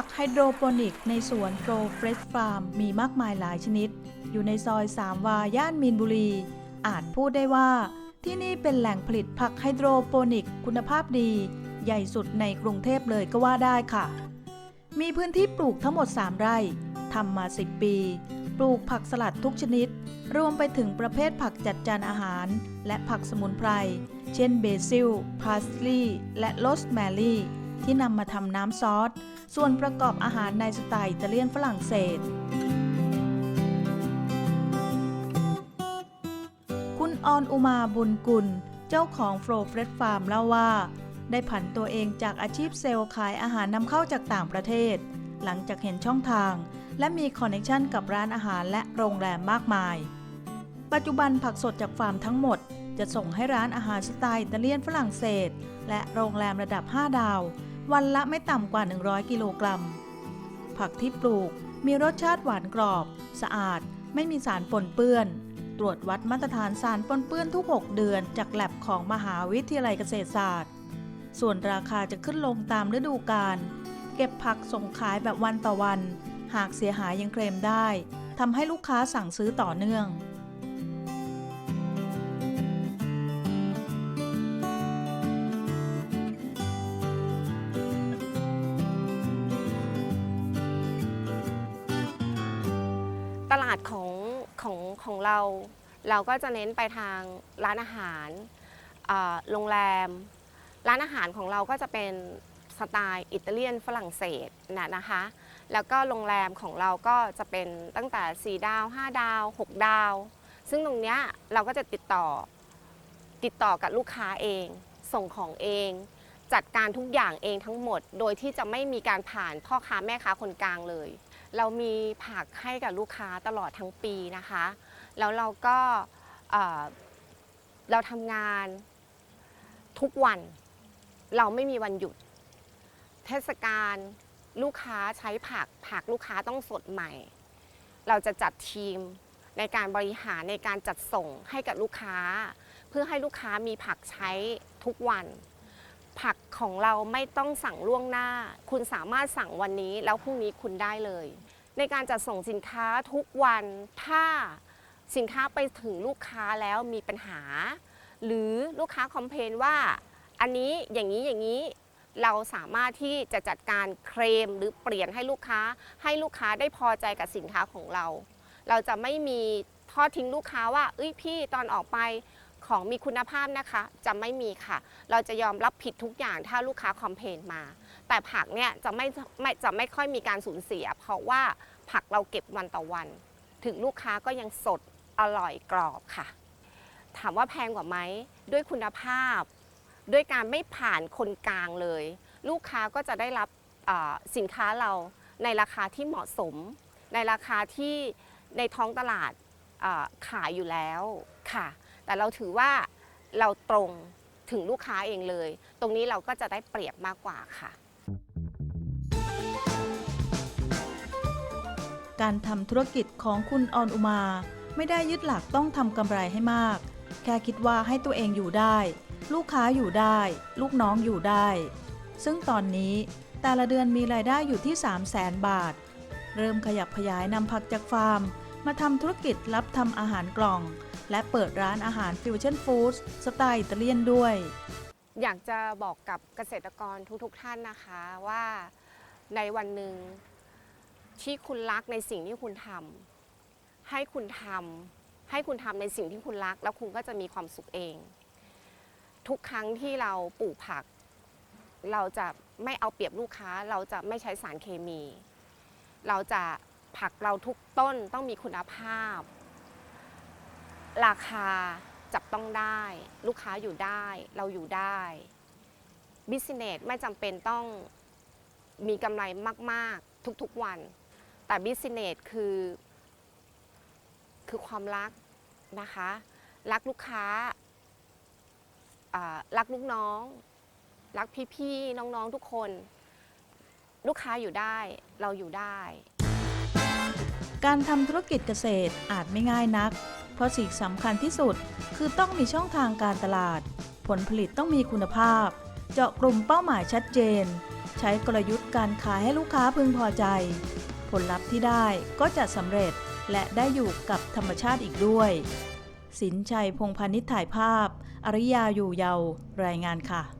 ผักไฮโดรโปนิกในสวนโกลเฟรชฟาร์มมีมากมายหลายชนิด อยู่ในซอยสามวาย่านมีนบุรี อาจพูดได้ว่า ที่นี่เป็นแหล่งผลิตผักไฮโดรโปนิกคุณภาพดี ใหญ่สุดในกรุงเทพเลยก็ว่าได้ค่ะ มีพื้นที่ปลูกทั้งหมด 3 ไร่ทำมา 10 ปี ปลูกผักสลัดทุกชนิด รวมไปถึงประเภทผักจัดจานอาหาร และผักสมุนไพร เช่นเบซิลพาสลีย์และโรสแมรี่ ที่นำมาทำน้ำซอส ส่วนประกอบอาหารในสไตล์อิตาเลียนฝรั่งเศส คุณออนอุมาบุญกุล เจ้าของโฟร์เฟรชฟาร์มเล่าว่า ได้ผันตัวเองจากอาชีพเซลล์ขายอาหารนำเข้าจากต่างประเทศ หลังจากเห็นช่องทาง และมีคอนเนคชันกับร้านอาหารและโรงแรมมากมาย ปัจจุบันผักสดจากฟาร์มทั้งหมดจะส่งให้ร้านอาหารสไตล์อิตาเลียนฝรั่งเศส และโรงแรมระดับ 5 ดาว วันละไม่ต่ำกว่า 100 กิโลกรัม ผักที่ปลูกมีรสชาติหวานกรอบ สะอาด ไม่มีสารปนเปื้อน ตรวจวัดมาตรฐานสารปนเปื้อนทุก 6 เดือนจากแลบของมหาวิทยาลัยเกษตรศาสตร์ ส่วนราคาจะขึ้นลงตามฤดูกาล เก็บผักส่งขายแบบวันต่อวัน หากเสียหายยังเคลมได้ทำให้ลูกค้าสั่งซื้อต่อเนื่องาดของของของเรา เราก็จะเน้นไปทางร้านอาหารโรงแรม ร้านอาหารของเราก็จะเป็นสไตล์อิตาเลียนฝรั่งเศสนะนะคะ แล้วก็โรงแรมของเราก็จะเป็นตั้งแต่ 4 ดาว 5 ดาว 6 ดาว ซึ่งตรงเนี้ยเราก็จะติดต่อติดต่อกับลูกค้าเอง ส่งของเอง จัดการทุกอย่างเองทั้งหมด โดยที่จะไม่มีการผ่านพ่อค้าแม่ค้าคนกลางเลย เรามีผักให้กับลูกค้าตลอดทั้งปีนะคะ แล้วเราก็เราทำงานทุกวัน เราไม่มีวันหยุด เทศกาลลูกค้าใช้ผักผักลูกค้าต้องสดใหม่ เราจะจัดทีมในการบริหารในการจัดส่งให้กับลูกค้า เพื่อให้ลูกค้ามีผักใช้ทุกวัน ผักของเราไม่ต้องสั่งล่วงหน้า คุณสามารถสั่งวันนี้แล้วพรุ่งนี้คุณได้เลย ในการจัดส่งสินค้าทุกวันถ้าสินค้าไปถึงลูกค้าแล้วมีปัญหา หรือลูกค้าคอมเพลนว่า อันนี้อย่างนี้อย่างนี้เราสามารถที่จะจัดการเคลมหรือเปลี่ยนให้ลูกค้า ให้ลูกค้าได้พอใจกับสินค้าของเรา เราจะไม่มีทอดทิ้งลูกค้าว่าเอ้ยพี่ตอนออกไป ของมีคุณภาพนะคะจะไม่มีค่ะ เราจะยอมรับผิดทุกอย่างถ้าลูกค้าคอมเพลนมา แต่ผักเนี่ยจะไม่ไม่จะไม่ค่อยมีการสูญเสีย เพราะว่าผักเราเก็บวันต่อวัน ถึงลูกค้าก็ยังสดอร่อยกรอบค่ะ ถามว่าแพงกว่าไหมด้วยคุณภาพ ด้วยการไม่ผ่านคนกลางเลย ลูกค้าก็จะได้รับสินค้าเราในราคาที่เหมาะสม ในราคาที่ในท้องตลาดขายอยู่แล้วค่ะ แต่เราถือว่าเราตรงถึงลูกค้าเองเลย ตรงนี้เราก็จะได้เปรียบมากกว่าค่ะ การทำธุรกิจของคุณออนอุมา ไม่ได้ยึดหลักต้องทำกำไรให้มาก แค่คิดว่าให้ตัวเองอยู่ได้ ลูกค้าอยู่ได้ ลูกน้องอยู่ได้ ซึ่งตอนนี้แต่ละเดือนมีรายได้อยู่ที่ 3 0 0แสนบาท เริ่มขยับขยายนำผักจากฟาร์ม มาทำธุรกิจรับทำอาหารกล่อง และเปิดร้านอาหารฟิวชั่นฟู้ดสไตล์อิตาเลียนด้วย อยากจะบอกกับเกษตรกรทุกๆทท่านนะคะว่าในวันหนึ่งที่คุณรักในสิ่งที่คุณทำให้คุณทำให้คุณทำในสิ่งที่คุณรัก แล้วคุณก็จะมีความสุขเอง ทุกครั้งที่เราปลูกผัก เราจะไม่เอาเปรียบลูกค้า เราจะไม่ใช้สารเคมี เราจะผักเราทุกต้นต้องมีคุณภาพ ราคาจับต้องได้ ลูกค้าอยู่ได้ เราอยู่ได้บิสเนสไม่จำเป็นต้องมีกำไรมาก ๆ ทุก ๆ วัน แต่บิสเนสคือ คือความรักนะคะ รักลูกค้า รักลูกน้อง รักพี่ ๆ น้อง ๆ ทุกคน ลูกค้าอยู่ได้ เราอยู่ได้ การทำธุรกิจเกษตรอาจไม่ง่ายนัก เพราะสิ่งสำคัญที่สุด คือต้องมีช่องทางการตลาด ผลผลิตต้องมีคุณภาพ เจาะกลุ่มเป้าหมายชัดเจน ใช้กลยุทธ์การขายให้ลูกค้าพึงพอใจ ผลลัพธ์ที่ได้ก็จะสำเร็จและได้อยู่กับธรรมชาติอีกด้วย สินชัยพงพาณิชย์ถ่ายภาพ อริยาอยู่เยาวรายงานค่ะ